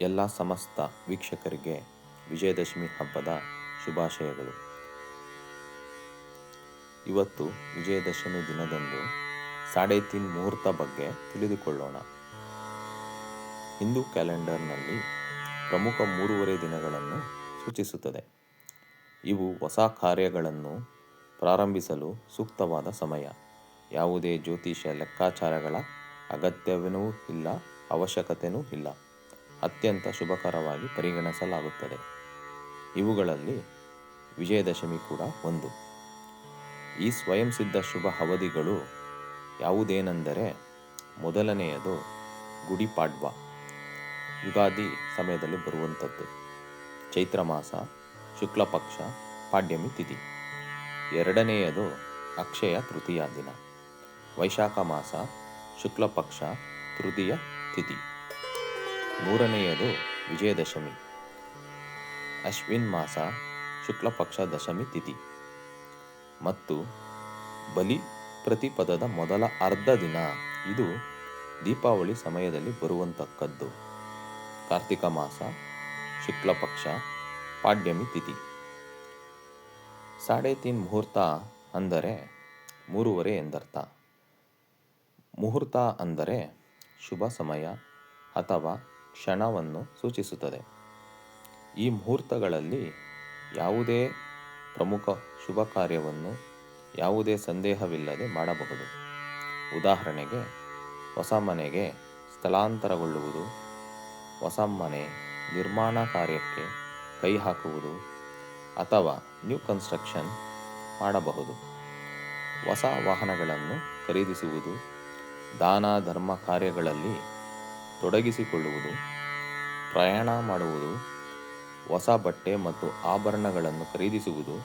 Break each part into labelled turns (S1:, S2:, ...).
S1: ಎಲ್ಲ ಸಮಸ್ತ ವೀಕ್ಷಕರಿಗೆ ವಿಜಯದಶಮಿ ಹಬ್ಬದ ಶುಭಾಶಯಗಳು. ಇವತ್ತು ವಿಜಯದಶಮಿ ದಿನದಂದು ಸಾಡೆ ತಿನ್ ಮುಹೂರ್ತ ಬಗ್ಗೆ ತಿಳಿದುಕೊಳ್ಳೋಣ. ಹಿಂದೂ ಕ್ಯಾಲೆಂಡರ್ನಲ್ಲಿ ಪ್ರಮುಖ ಮೂರುವರೆ ದಿನಗಳನ್ನು ಸೂಚಿಸುತ್ತದೆ. ಇವು ಹೊಸ ಕಾರ್ಯಗಳನ್ನು ಪ್ರಾರಂಭಿಸಲು ಸೂಕ್ತವಾದ ಸಮಯ. ಯಾವುದೇ ಜ್ಯೋತಿಷ್ಯ ಲೆಕ್ಕಾಚಾರಗಳ ಅಗತ್ಯವೇನೂ ಇಲ್ಲ ಅವಶ್ಯಕತೆಯೂ ಇಲ್ಲ. ಅತ್ಯಂತ ಶುಭಕರವಾಗಿ ಪರಿಗಣಿಸಲಾಗುತ್ತದೆ. ಇವುಗಳಲ್ಲಿ ವಿಜಯದಶಮಿ ಕೂಡ ಒಂದು. ಈ ಸ್ವಯಂ ಸಿದ್ಧ ಶುಭ ಅವಧಿಗಳು ಯಾವುದೇನೆಂದರೆ ಮೊದಲನೆಯದು ಗುಡಿಪಾಡ್ವಾ ಯುಗಾದಿ ಸಮಯದಲ್ಲಿ ಬರುವಂಥದ್ದು. ಚೈತ್ರ ಮಾಸ ಶುಕ್ಲಪಕ್ಷ ಪಾಡ್ಯಮಿ ತಿಥಿ. ಎರಡನೆಯದು ಅಕ್ಷಯ ತೃತೀಯ ದಿನ. ವೈಶಾಖ ಮಾಸ ಶುಕ್ಲಪಕ್ಷ ತೃತೀಯ ತಿಥಿ. ಮೂರನೆಯದು ವಿಜಯದಶಮಿ. ಅಶ್ವಿನ್ ಮಾಸ ಶುಕ್ಲಪಕ್ಷ ದಶಮಿ ತಿಥಿ. ಮತ್ತು ಬಲಿ ಪ್ರತಿಪದದ ಮೊದಲ ಅರ್ಧ ದಿನ ಇದು ದೀಪಾವಳಿ ಸಮಯದಲ್ಲಿ ಬರುವಂತಕ್ಕದ್ದು. ಕಾರ್ತಿಕ ಮಾಸ ಶುಕ್ಲಪಕ್ಷ ಪಾಡ್ಯಮಿ ತಿಥಿ. ಸಾಡೆ ತೀನ್ ಮುಹೂರ್ತ ಅಂದರೆ ಮೂರುವರೆ ಎಂದರ್ಥ. ಮುಹೂರ್ತ ಅಂದರೆ ಶುಭ ಸಮಯ ಅಥವಾ ಕ್ಷಣವನ್ನು ಸೂಚಿಸುತ್ತದೆ. ಈ ಮುಹೂರ್ತಗಳಲ್ಲಿ ಯಾವುದೇ ಪ್ರಮುಖ ಶುಭ ಕಾರ್ಯವನ್ನು, ಯಾವುದೇ ಸಂದೇಹವಿಲ್ಲದೆ ಮಾಡಬಹುದು. ಉದಾಹರಣೆಗೆ, ಹೊಸ ಮನೆಗೆ ಸ್ಥಳಾಂತರಗೊಳ್ಳುವುದು, ಹೊಸ ಮನೆ ನಿರ್ಮಾಣ ಕಾರ್ಯಕ್ಕೆ ಕೈ ಹಾಕುವುದು, ಅಥವಾ ನ್ಯೂ ಕನ್ಸ್ಟ್ರಕ್ಷನ್ ಮಾಡಬಹುದು. ಹೊಸ ವಾಹನಗಳನ್ನು ಖರೀದಿಸುವುದು, ದಾನ ಧರ್ಮ ಕಾರ್ಯಗಳಲ್ಲಿ ತೊಡಗಿಸಿಕೊಳ್ಳುವುದು, ಪ್ರಯಾಣ ಮಾಡುವುದು, ಹೊಸ ಬಟ್ಟೆ ಮತ್ತು ಆಭರಣಗಳನ್ನು ಖರೀದಿಸುವುದು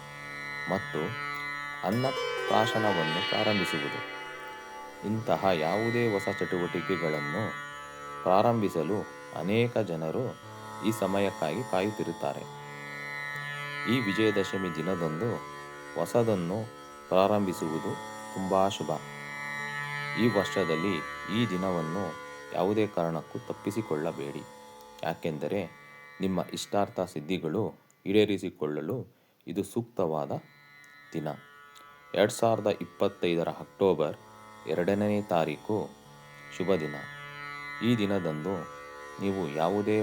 S1: ಮತ್ತು ಅನ್ನಪ್ರಾಶನವನ್ನು ಪ್ರಾರಂಭಿಸುವುದು. ಇಂತಹ ಯಾವುದೇ ಹೊಸ ಚಟುವಟಿಕೆಗಳನ್ನು ಪ್ರಾರಂಭಿಸಲು ಅನೇಕ ಜನರು ಈ ಸಮಯಕ್ಕಾಗಿ ಕಾಯುತ್ತಿರುತ್ತಾರೆ. ಈ ವಿಜಯದಶಮಿ ದಿನದಂದು ಹೊಸದನ್ನು ಪ್ರಾರಂಭಿಸುವುದು ತುಂಬ ಶುಭ. ಈ ವರ್ಷದಲ್ಲಿ ಈ ದಿನವನ್ನು ಯಾವುದೇ ಕಾರಣಕ್ಕೂ ತಪ್ಪಿಸಿಕೊಳ್ಳಬೇಡಿ. ಯಾಕೆಂದರೆ ನಿಮ್ಮ ಇಷ್ಟಾರ್ಥ ಸಿದ್ಧಿಗಳು ಈಡೇರಿಸಿಕೊಳ್ಳಲು ಇದು ಸೂಕ್ತವಾದ ದಿನ. ಎರಡು ಸಾವಿರದ ಇಪ್ಪತ್ತೈದರ ಅಕ್ಟೋಬರ್ ಎರಡನೇ ತಾರೀಕು ಶುಭ ದಿನ. ಈ ದಿನದಂದು ನೀವು ಯಾವುದೇ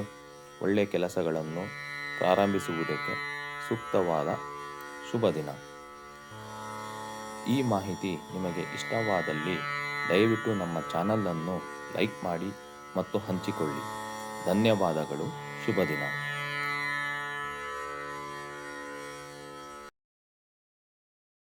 S1: ಒಳ್ಳೆಯ ಕೆಲಸಗಳನ್ನು ಪ್ರಾರಂಭಿಸುವುದಕ್ಕೆ ಸೂಕ್ತವಾದ ಶುಭ ದಿನ. ಈ ಮಾಹಿತಿ ನಿಮಗೆ ಇಷ್ಟವಾದಲ್ಲಿ ದಯವಿಟ್ಟು ನಮ್ಮ ಚಾನಲನ್ನು ಲೈಕ್ ಮಾಡಿ ಮತ್ತು ಹಂಚಿಕೊಳ್ಳಿ. ಧನ್ಯವಾದಗಳು. ಶುಭ ದಿನ.